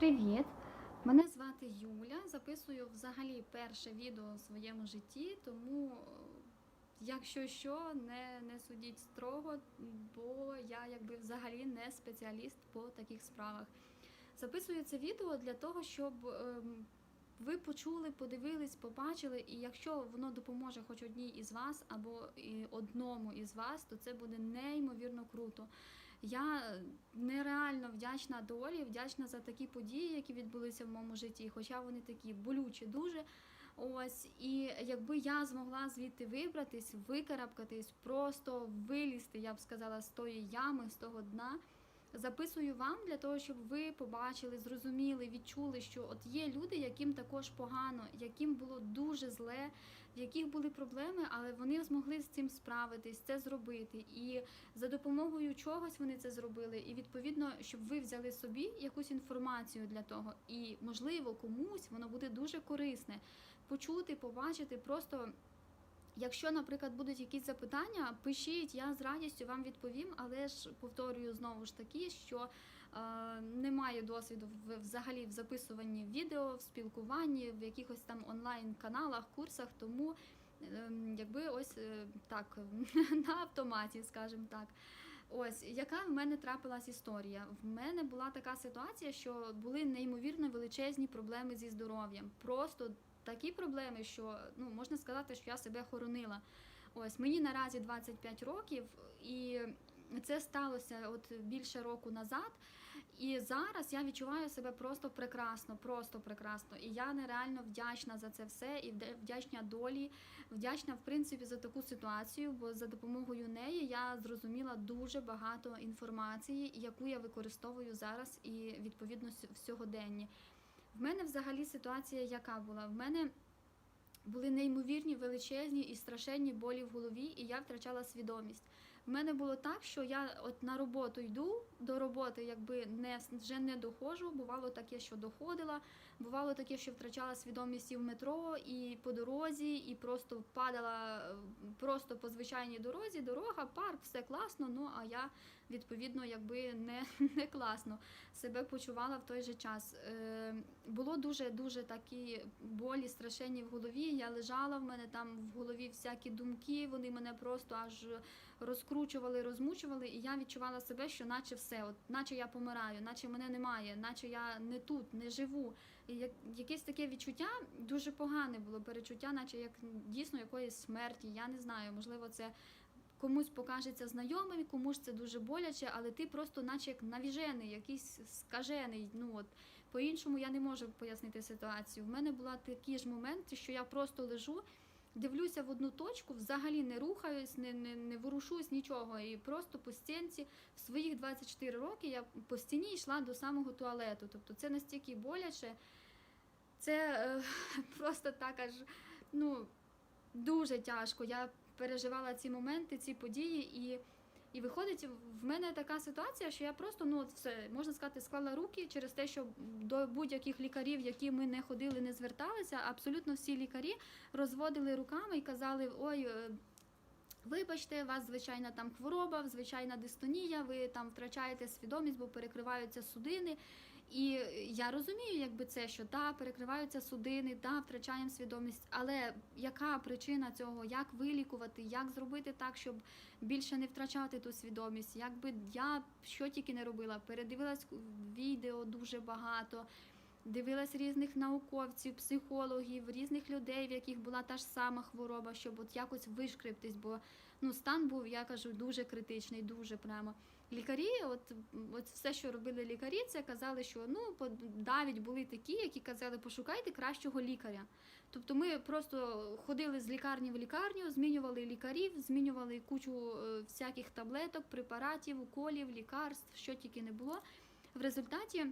Привіт! Мене звати Юля. Записую взагалі перше відео у своєму житті, тому е, якщо що, не, не судіть строго, бо я якби взагалі не спеціаліст по таких справах. Записую це відео для того, щоб ем, ви почули, подивились, побачили, і якщо воно допоможе хоч одній із вас або і одному із вас, то це буде неймовірно круто. Я нереально вдячна долі, вдячна за такі події, які відбулися в моєму житті, хоча вони такі болючі дуже. Ось, і якби я змогла звідти вибратись, викарабкатись, просто вилізти, я б сказала, з тої ями, з того дна. Записую вам для того, щоб ви побачили, зрозуміли, відчули, що от є люди, яким також погано, яким було дуже зле, в яких були проблеми, але вони змогли з цим справитись, це зробити. І за допомогою чогось вони це зробили. І відповідно, щоб ви взяли собі якусь інформацію для того, і можливо комусь воно буде дуже корисне почути, побачити, просто. Якщо, наприклад, будуть якісь запитання, пишіть, я з радістю вам відповім, але ж повторюю знову ж таки, що е, немає досвіду в, взагалі в записуванні відео, в спілкуванні, в якихось там онлайн-каналах, курсах, тому е, якби ось е, так на автоматі, скажімо так. Ось яка в мене трапилась історія. В мене була така ситуація, що були неймовірно величезні проблеми зі здоров'ям. Просто такі проблеми, що ну можна сказати, що я себе хоронила. Ось мені наразі 25 років, і це сталося от більше року назад. І зараз я відчуваю себе просто прекрасно, просто прекрасно. І я нереально вдячна за це все, і вдячна долі, вдячна в принципі за таку ситуацію, бо за допомогою неї я зрозуміла дуже багато інформації, яку я використовую зараз і відповідно в сьогоденні. В мене взагалі ситуація яка була? В мене були неймовірні величезні і страшенні болі в голові, і я втрачала свідомість. В мене було так, що я от на роботу йду, до роботи якби не вже не доходжу. Бувало таке, що доходила. Бувало таке, що втрачала свідомість і в метро, і по дорозі, і просто падала е, просто по звичайній дорозі. Дорога, парк, все класно. Ну а я відповідно якби не не класно себе почувала в той же час. Е, Було дуже дуже такі болі, страшенні в голові. Я лежала в мене там в голові всякі думки. Вони мене просто аж розкручували, розмучували, і я відчувала себе, що наче все, от наче я помираю, наче мене немає, наче я не тут, не живу. І як якесь таке відчуття дуже погане було перечуття, наче як дійсно якоїсь смерті. Я не знаю, можливо, це. Комусь покажеться знайомим, комусь це дуже боляче, але ти просто, наче як навіжений, якийсь скажений. Ну от по-іншому я не можу пояснити ситуацію. В мене була такі ж моменти, що я просто лежу дивлюся в одну точку, взагалі не рухаюсь, не не, не ворушусь, нічого. І просто по стінці в своїх 24 роки я по стіні йшла до самого туалету. Тобто це настільки боляче, це е, просто так аж ну, дуже тяжко. Я переживала ці моменти, ці події і. І виходить, в мене така ситуація, що я просто ну все можна сказати, склала руки через те, що до будь-яких лікарів, які ми не ходили, не зверталися, абсолютно всі лікарі розводили руками і казали: ой. Е, вибачте, у вас звичайна там хвороба, звичайна дистонія, ви там втрачаєте свідомість, бо перекриваються судини. І я розумію, якби це, що да, перекриваються судини, да, втрачаємо свідомість, але яка причина цього, як вилікувати, як зробити так, щоб більше не втрачати ту свідомість? Якби я що тільки не робила, передивилась відео дуже багато. Дивилась різних науковців, психологів, різних людей, в яких була та ж сама хвороба, щоб от якось вишкриптись, бо ну стан був, я кажу, дуже критичний, дуже прямо. Лікарі, от от все, що робили лікарі, це казали, що ну навіть були такі, які казали, пошукайте кращого лікаря. Тобто ми просто ходили з лікарні в лікарню, змінювали лікарів, змінювали кучу е, всяких таблеток, препаратів, уколів, лікарств, що тільки не було. В результаті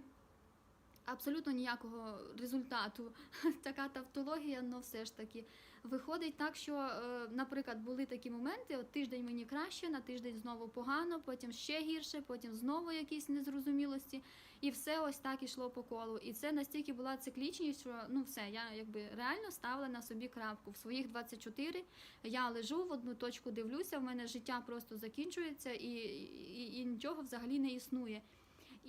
абсолютно ніякого результату. Така тавтологія, але все ж таки виходить так, що, е, наприклад, були такі моменти: от тиждень мені краще, на тиждень знову погано, потім ще гірше, потім знову якісь незрозумілості, і все ось так ішло по колу. І це настільки була циклічність, що ну все, я якби реально ставила на собі крапку. В своїх 24 я лежу в одну точку, дивлюся, в мене життя просто закінчується і, і, і нічого взагалі не існує.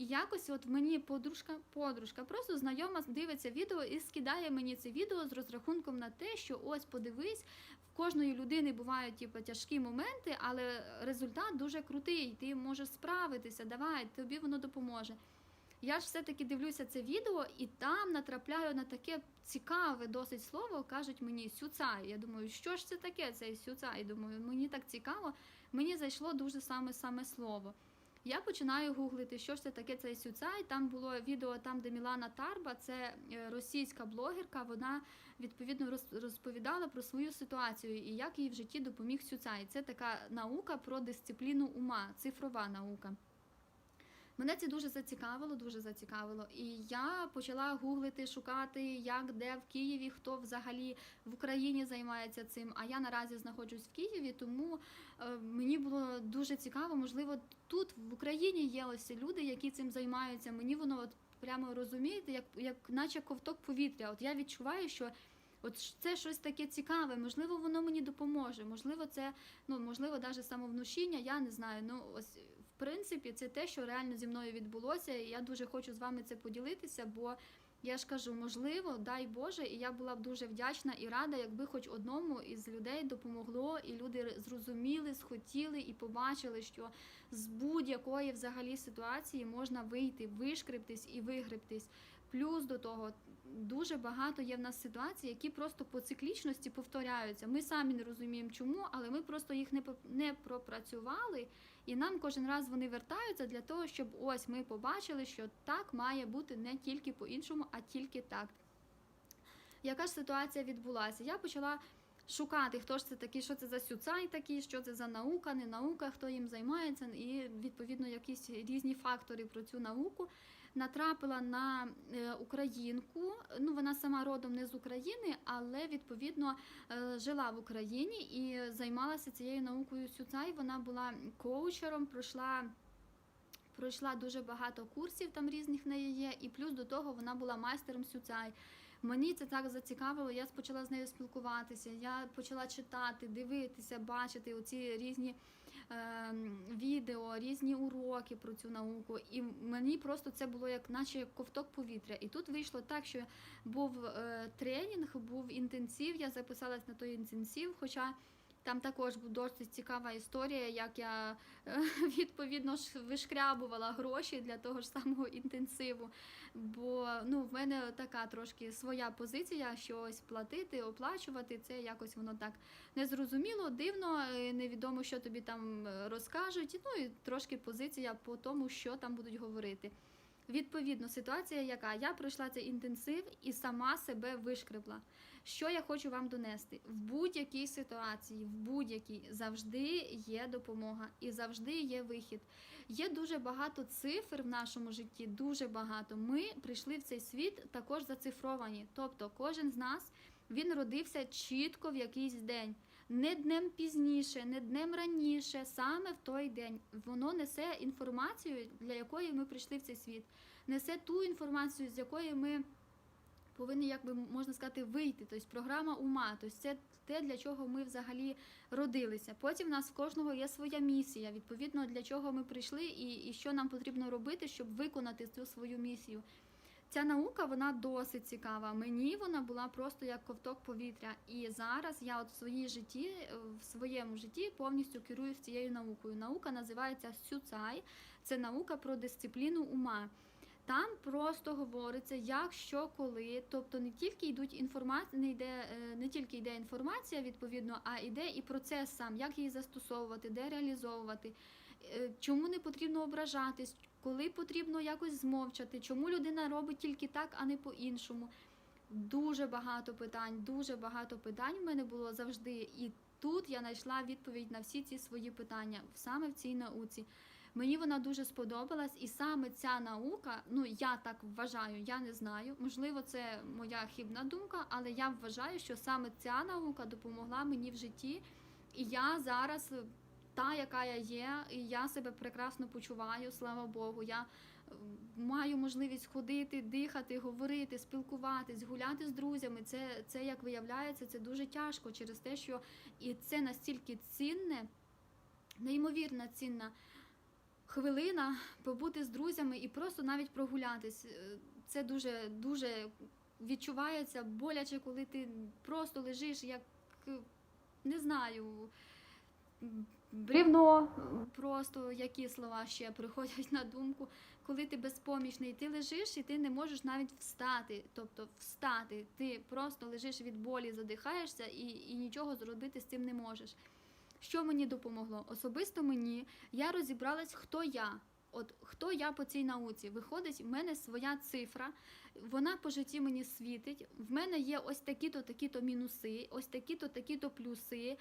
І якось от мені подружка, подружка, просто знайома дивиться відео і скидає мені це відео з розрахунком на те, що ось подивись, в кожної людини бувають типу, тяжкі моменти, але результат дуже крутий. Ти можеш справитися, давай, тобі воно допоможе. Я ж все-таки дивлюся це відео і там натрапляю на таке цікаве досить слово, кажуть мені сюцай. Я думаю, що ж це таке, цей сюцай? Думаю, мені так цікаво. Мені зайшло дуже саме саме слово. Я починаю гуглити, що ж це таке цей сюцай. Там було відео, там, де Мілана Тарба, це е, російська блогерка. Вона відповідно роз- розповідала про свою ситуацію і як їй в житті допоміг сюцай. Це така наука про дисципліну ума, цифрова наука. Мене це дуже зацікавило, дуже зацікавило. І я почала гуглити, шукати, як де в Києві, хто взагалі в Україні займається цим. А я наразі знаходжусь в Києві, тому е, мені було дуже цікаво. Можливо, тут в Україні є ось люди, які цим займаються. Мені воно от прямо розумієте, як, як наче ковток повітря. От я відчуваю, що. От це щось таке цікаве, можливо, воно мені допоможе. Можливо, це ну можливо, навіть самовнушіння, я не знаю. Ну ось принципі, це те, що реально зі мною відбулося, і я дуже хочу з вами це поділитися, бо я ж кажу, можливо, дай Боже, і я була б дуже вдячна і рада, якби хоч одному із людей допомогло, і люди зрозуміли, схотіли і побачили, що з будь-якої взагалі ситуації можна вийти, вишкрептись і вигребтись. Плюс до того дуже багато є в нас ситуацій, які просто по циклічності повторяються. Ми самі не розуміємо, чому, але ми просто їх не не пропрацювали, і нам кожен раз вони вертаються для того, щоб ось ми побачили, що так має бути не тільки по-іншому, а тільки так. Яка ж ситуація відбулася? Я почала шукати, хто ж це такий, що це за сюцай такий, що це за наука, не наука, хто їм займається, і відповідно якісь різні фактори про цю науку. Натрапила на е, українку. Ну вона сама родом не з України, але відповідно е, жила в Україні і займалася цією наукою Сюцай. Вона була коучером, пройшла. Пройшла дуже багато курсів там різних неї є, і плюс до того вона була майстером Сюцай. Мені це так зацікавило. Я почала з нею спілкуватися. Я почала читати, дивитися, бачити оці різні е, відео, різні уроки про цю науку. І мені просто це було як наче ковток повітря. І тут вийшло так, що був е, тренінг, був інтенсив. Я записалась на той інтенсив, хоча. Там також досить цікава історія, як я е, відповідно вишкрябувала гроші для того ж самого інтенсиву. Бо ну, в мене така трошки своя позиція, що платити, оплачувати, це якось воно так незрозуміло, дивно, е, невідомо, що тобі там е, розкажуть. Ну і трошки позиція по тому, що там будуть говорити. Відповідно, ситуація, яка я пройшла цей інтенсив і сама себе вишкребла. Що я хочу вам донести? В будь-якій ситуації, в будь-якій завжди є допомога і завжди є вихід. Є дуже багато цифр в нашому житті, дуже багато. Ми прийшли в цей світ також зацифровані. Тобто, кожен з нас він родився чітко в якийсь день. Не днем пізніше, не днем раніше, саме в той день. Воно несе інформацію, для якої ми прийшли в цей світ, несе ту інформацію, з якої ми повинні, як би можна сказати, вийти. Тобто програма ума. Тобто це те, для чого ми взагалі родилися. Потім в нас в кожного є своя місія, відповідно, для чого ми прийшли, і, і що нам потрібно робити, щоб виконати цю свою місію. Ця наука вона досить цікава. Мені вона була просто як ковток повітря. І зараз я от в своїй житті, е, в своєму житті повністю керуюсь цією наукою. Наука називається Сюцай. Це наука про дисципліну ума. Там просто говориться, як, що, коли. Тобто не тільки йдуть інформація, не йде е, не тільки йде інформація відповідно, а йде і процес сам, як її застосовувати, де реалізовувати. Е, Чому не потрібно ображатись, коли потрібно якось змовчати, чому людина робить тільки так, а не по-іншому. Дуже багато питань, дуже багато питань в мене було завжди. І тут я знайшла відповідь на всі ці свої питання саме в цій науці. Мені вона дуже сподобалась, і саме ця наука, ну я так вважаю, я не знаю. Можливо, це моя хибна думка, але я вважаю, що саме ця наука допомогла мені в житті, і я зараз е, та, яка я є, і я себе прекрасно почуваю, слава Богу. Я е, маю можливість ходити, дихати, говорити, спілкуватись, гуляти з друзями. Це, це як виявляється, це дуже тяжко через те, що і це настільки цінне, неймовірно цінна хвилина побути з друзями і просто навіть прогулятись. Е, Це дуже дуже відчувається боляче, коли ти просто лежиш, як е, не знаю. Брівно, просто які слова ще приходять на думку, коли ти безпомічний, ти лежиш і ти не можеш навіть встати. Тобто встати, ти просто лежиш від болі, задихаєшся і, і нічого зробити з цим не можеш. Що мені допомогло? Особисто мені я розібралась, хто я. От хто я по цій науці? Виходить, в мене своя цифра, вона по житті мені світить. В мене є ось такі-то, такі-то мінуси, ось такі-то, такі-то плюси.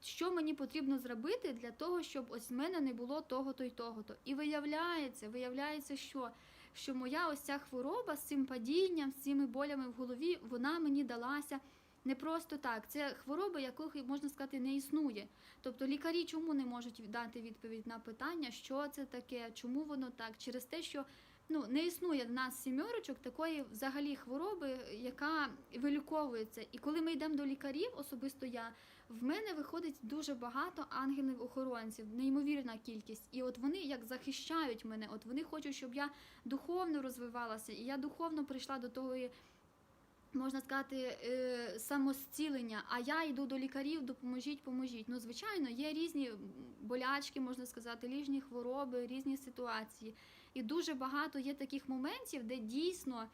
Що мені потрібно зробити для того, щоб ось в мене не було того-то і того-то. І виявляється, виявляється, що, що моя ось ця хвороба з цим падінням, з цими болями в голові, вона мені далася не просто так. Це хвороба, яких можна сказати не існує. Тобто лікарі чому не можуть дати відповідь на питання, що це таке, чому воно так? Через те, що ну не існує в нас сімерочок такої взагалі хвороби, яка виліковується. І коли ми йдемо до лікарів, особисто я, в мене виходить дуже багато ангелів-охоронців, неймовірна кількість. І от вони як захищають мене, от вони хочуть, щоб я духовно розвивалася, і я духовно прийшла до того. Можна сказати, е, самозцілення, а я йду до лікарів, допоможіть, поможіть. Ну, звичайно, є різні болячки, можна сказати, різні хвороби, різні ситуації. І дуже багато є таких моментів, де дійсно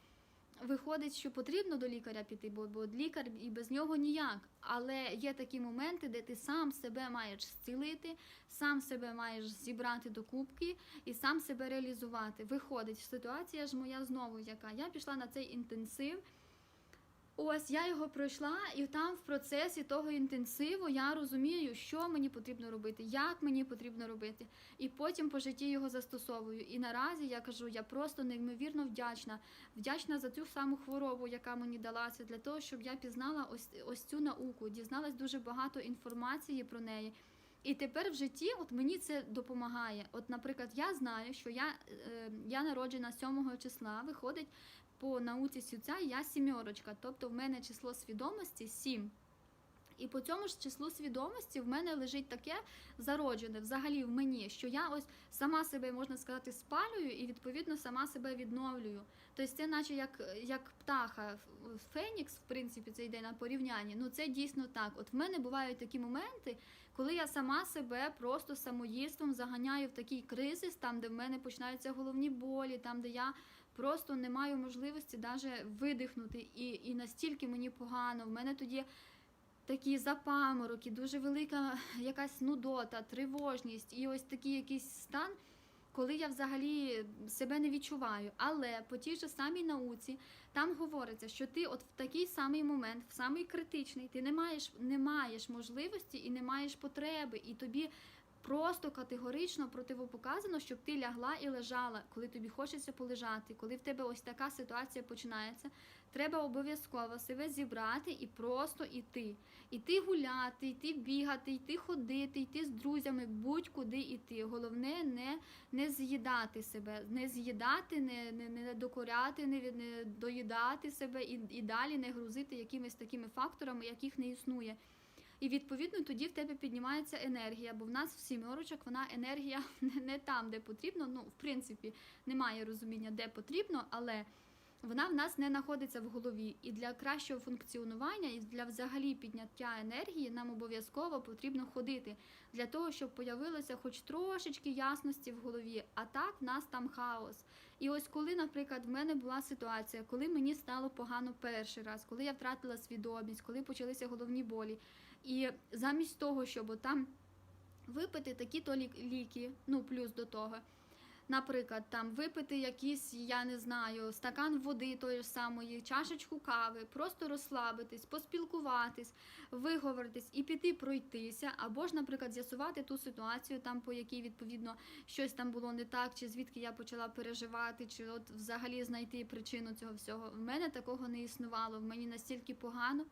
виходить, що потрібно до лікаря піти, бо, бо лікар і без нього ніяк. Але є такі моменти, де ти сам себе маєш зцілити, сам себе маєш зібрати до кубки і сам себе реалізувати. Виходить, ситуація ж моя знову, яка я пішла на цей інтенсив. Ось я його пройшла, і там в процесі того інтенсиву я розумію, що мені потрібно робити, як мені потрібно робити, і потім по житті його застосовую. І наразі я кажу, я просто неймовірно вдячна, вдячна за цю саму хворобу, яка мені далася, для того, щоб я пізнала ось ось цю науку, дізналась дуже багато інформації про неї. І тепер в житті от мені це допомагає. От, наприклад, я знаю, що я, е, я народжена 7 числа, виходить по науці сюця я сімерочка, тобто в мене число свідомості 7. І по цьому ж числу свідомості в мене лежить таке зароджене взагалі в мені, що я ось сама себе, можна сказати, спалюю і відповідно сама себе відновлюю. Тобто це наче як як птаха, Фенікс, в принципі, це йде на порівнянні. Ну це дійсно так. От в мене бувають такі моменти, коли я сама себе просто самоїдством заганяю в такий кризис, там, де в мене починаються головні болі, там, де я просто не маю можливості навіть видихнути. І, і настільки мені погано. В мене тоді такі запамороки, дуже велика якась нудота, тривожність і ось такий якийсь стан, коли я взагалі себе не відчуваю. Але по тій же самій науці там говориться, що ти от в такий самий момент, в самий критичний, ти не маєш, не маєш можливості і не маєш потреби, і тобі. Просто категорично противопоказано, щоб ти лягла і лежала, коли тобі хочеться полежати, коли в тебе ось така ситуація починається. Треба обов'язково себе зібрати і просто йти. Іти гуляти, йти бігати, йти ходити, йти з друзями, будь-куди йти. Головне не не з'їдати себе, не з'їдати, не не, не докоряти, не, не доїдати себе і, і далі не грузити якимись такими факторами, яких не існує. І відповідно тоді в тебе піднімається енергія, бо в нас в сімерочок вона енергія не, там, де потрібно. Ну, в принципі, немає розуміння, де потрібно, але вона в нас не знаходиться в голові. І для кращого функціонування, і для взагалі підняття енергії нам обов'язково потрібно ходити для того, щоб появилося хоч трошечки ясності в голові. А так в нас там хаос. І ось коли, наприклад, в мене була ситуація, коли мені стало погано перший раз, коли я втратила свідомість, коли почалися головні болі. І замість того, щоб там випити такі-то ліки, ну плюс до того, наприклад, там випити якийсь, я не знаю, стакан води тої ж самої, чашечку кави, просто розслабитись, поспілкуватись, виговоритись і піти пройтися, або ж, наприклад, з'ясувати ту ситуацію, там по якій відповідно щось там було не так, чи звідки я почала переживати, чи от взагалі знайти причину цього всього. В мене такого не існувало. В мені настільки погано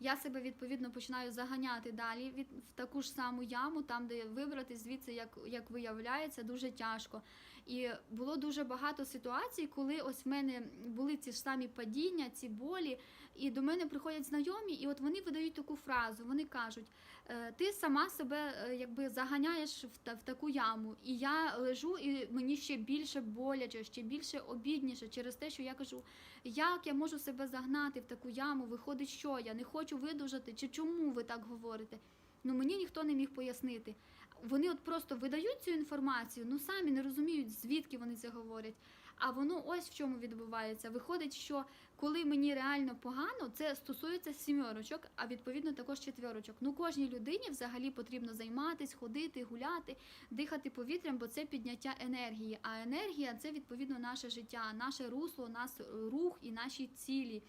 я себе відповідно починаю заганяти далі від в таку ж саму яму, там де вибрати звідси, як як виявляється, дуже тяжко. І було дуже багато ситуацій, коли ось в мене були ці ж самі падіння, ці болі, і до мене приходять знайомі, і от вони видають таку фразу. Вони кажуть: «Е, ти сама себе е, якби заганяєш в, в таку яму. І я лежу, і мені ще більше боляче, ще більше обідніше через те, що я кажу, як я можу себе загнати в таку яму? Виходить, що я не хочу видужати, чи чому ви так говорите? Ну мені ніхто не міг пояснити. Вони от просто видають цю інформацію, ну самі не розуміють, звідки вони це говорять. А воно ось в чому відбувається. Виходить, що коли мені реально погано, це стосується сімерочок, а відповідно також четверочок. Ну кожній людині взагалі потрібно займатись, ходити, гуляти, дихати повітрям, бо це підняття енергії. А енергія це відповідно наше життя, наше русло, наш рух і наші цілі.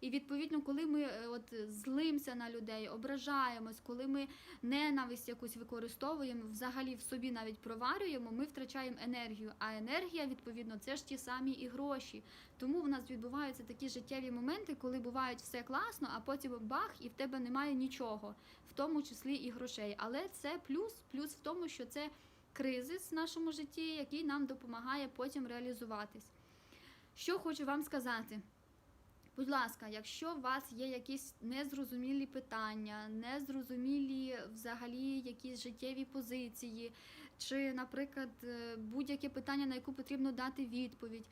І відповідно, коли ми е, от злимося на людей, ображаємось, коли ми ненависть якусь використовуємо, взагалі в собі навіть проварюємо, ми втрачаємо енергію. А енергія, відповідно, це ж ті самі і гроші. Тому в нас відбуваються такі життєві моменти, коли бувають все класно, а потім бах, і в тебе немає нічого, в тому числі і грошей. Але це плюс, плюс в тому, що це кризис в нашому житті, який нам допомагає потім реалізуватись. Що хочу вам сказати. Будь ласка, якщо у вас є якісь незрозумілі питання, незрозумілі взагалі якісь життєві позиції, чи, наприклад, е, будь-яке питання, на яку потрібно дати відповідь.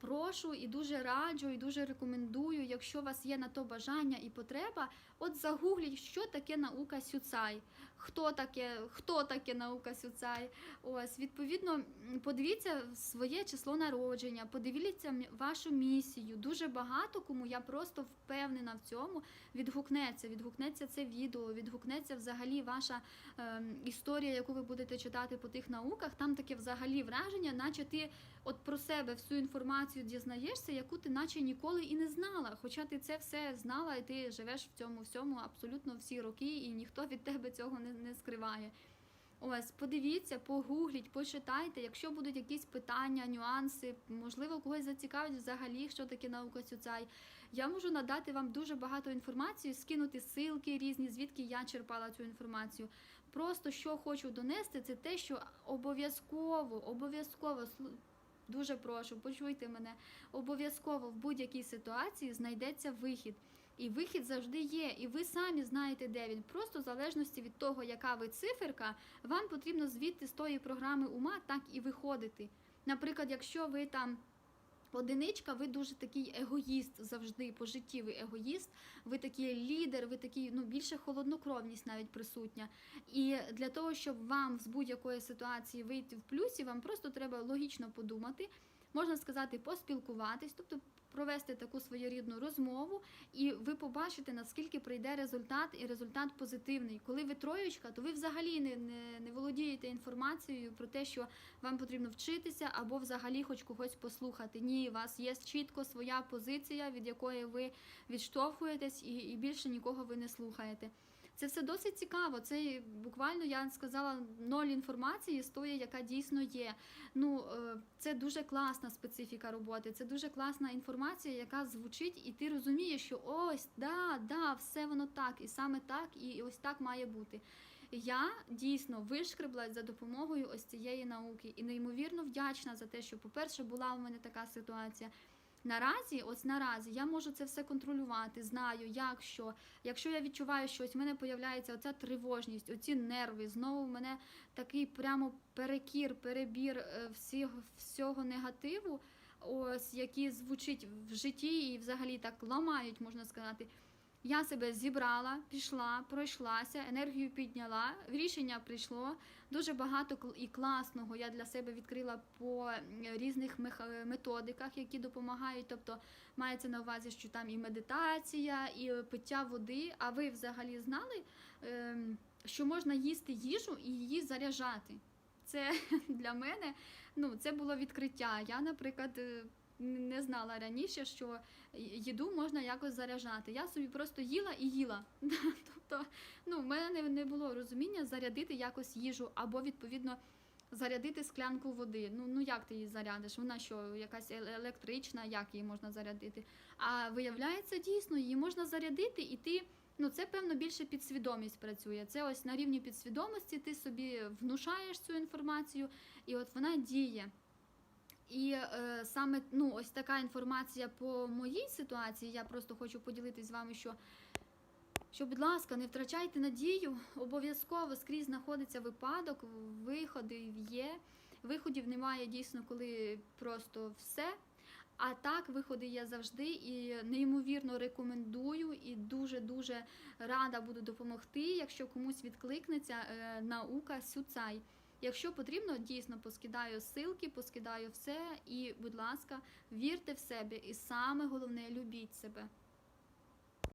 Прошу і дуже раджу, і дуже рекомендую, якщо у вас є на то бажання і потреба, от загугліть, що таке наука Сюцай, хто таке, хто таке наука Сюцай. Ось, відповідно, подивіться своє число народження, подивіться вашу місію. Дуже багато кому я просто впевнена в цьому. Відгукнеться, відгукнеться це відео, відгукнеться взагалі ваша ем, історія, яку ви будете читати по тих науках. Там таке взагалі враження, наче ти от про себе всю інформацію дізнаєшся, яку ти наче ніколи і не знала. Хоча ти це все знала, і ти живеш в цьому всьому абсолютно всі роки, і ніхто від тебе цього не, не скриває. Ось, подивіться, погугліть, почитайте. Якщо будуть якісь питання, нюанси, можливо, когось зацікавить взагалі, що таке наука Сюцай. Я можу надати вам дуже багато інформації, скинути ссылки різні, звідки я черпала цю інформацію. Просто що хочу донести, це те, що обов'язково, обов'язково дуже прошу, почуйте мене. Обов'язково в будь-якій ситуації знайдеться вихід. І вихід завжди є, і ви самі знаєте, де він. Просто в залежності від того, яка ви циферка, вам потрібно звідти з тої програми ума так і виходити. Наприклад, якщо ви там одиничка, ви дуже такий егоїст завжди пожиттєвий егоїст, ви такий лідер, ви такий, ну більше холоднокровність навіть присутня. І для того, щоб вам з будь-якої ситуації вийти в плюсі, вам просто треба логічно подумати. Можна сказати, поспілкуватись, тобто провести таку своєрідну розмову, і ви побачите, наскільки прийде результат, і результат позитивний. Коли ви троєчка, то ви взагалі не, не, не володієте інформацією про те, що вам потрібно вчитися або взагалі хоч когось послухати. Ні, у вас є чітко своя позиція, від якої ви відштовхуєтесь, і, і більше нікого ви не слухаєте. Це все досить цікаво. Це буквально я сказала ноль інформації з тої, яка дійсно є. Ну е, це дуже класна специфіка роботи. Це дуже класна інформація, яка звучить, і ти розумієш, що ось да, да, все воно так, і саме так, і ось так має бути. Я дійсно вишкреблась за допомогою ось цієї науки і неймовірно вдячна за те, що, по-перше, була у мене така ситуація. Наразі, ось наразі, я можу це все контролювати, знаю, як що. Якщо я відчуваю щось, в мене появляється оця тривожність, оці нерви. Знову в мене такий прямо перекір, перебір е, всіх, всього негативу, ось який звучить в житті і взагалі так ламають, можна сказати. Я себе зібрала, пішла, пройшлася, енергію підняла, рішення прийшло. Дуже багато і класного я для себе відкрила по різних методиках, які допомагають. Тобто мається на увазі, що там і медитація, і пиття води. А ви взагалі знали, ем, що можна їсти їжу і її заряджати? Це для мене ну, це було відкриття. Я, наприклад, е, не знала раніше, що їду можна якось заряджати. Я собі просто їла і їла. Тобто, ну, в мене не, було розуміння зарядити якось їжу або відповідно. Зарядити склянку води. Ну ну як ти її зарядиш? Вона що, якась е- електрична, як її можна зарядити? А виявляється, дійсно, її можна зарядити, і ти Ну, це певно більше підсвідомість працює. Це ось на рівні підсвідомості ти собі внушаєш цю інформацію, і от вона діє. І е, саме ну, ось така інформація по моїй ситуації. Я просто хочу поділитись з вами, що, що, будь ласка, не втрачайте надію. Обов'язково скрізь знаходиться випадок, виходи є. Виходів немає дійсно, коли просто все. А так, виходи є завжди і неймовірно рекомендую і дуже-дуже рада буду допомогти, якщо комусь відкликнеться е, наука Сюцай. Якщо потрібно, дійсно поскидаю ссылки, поскидаю все. І, будь ласка, вірте в себе. І саме головне, любіть себе.